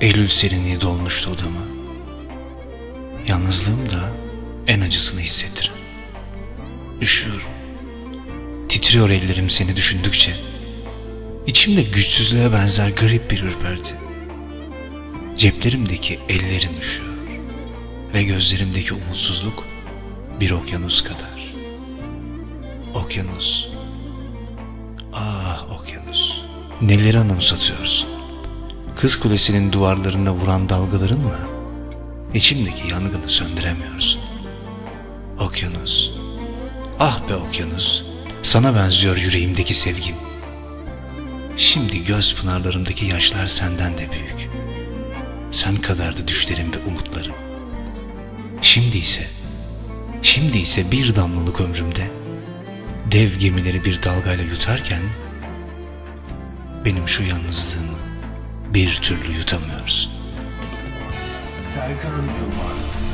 Eylül serinliği dolmuştu odama. Yalnızlığım da en acısını hissettiren. Üşüyorum. Titriyor ellerim seni düşündükçe. İçimde güçsüzlüğe benzer garip bir ürperti. Ceplerimdeki ellerim üşüyor. Ve gözlerimdeki umutsuzluk bir okyanus kadar. Okyanus. Ah okyanus. Neleri anımsatıyorsun? Kız kulesinin duvarlarına vuran dalgalarınla içimdeki yangını söndüremiyorsun. Okyanus. Ah be okyanus. Sana benziyor yüreğimdeki sevgim. Şimdi göz pınarlarımdaki yaşlar senden de büyük. Sen kadardı düşlerim ve umutlarım. Şimdi ise, şimdi ise bir damlalık ömrümde dev gemileri bir dalgayla yutarken benim şu yalnızlığımı bir türlü yutamıyorsun. Serkan Yılmaz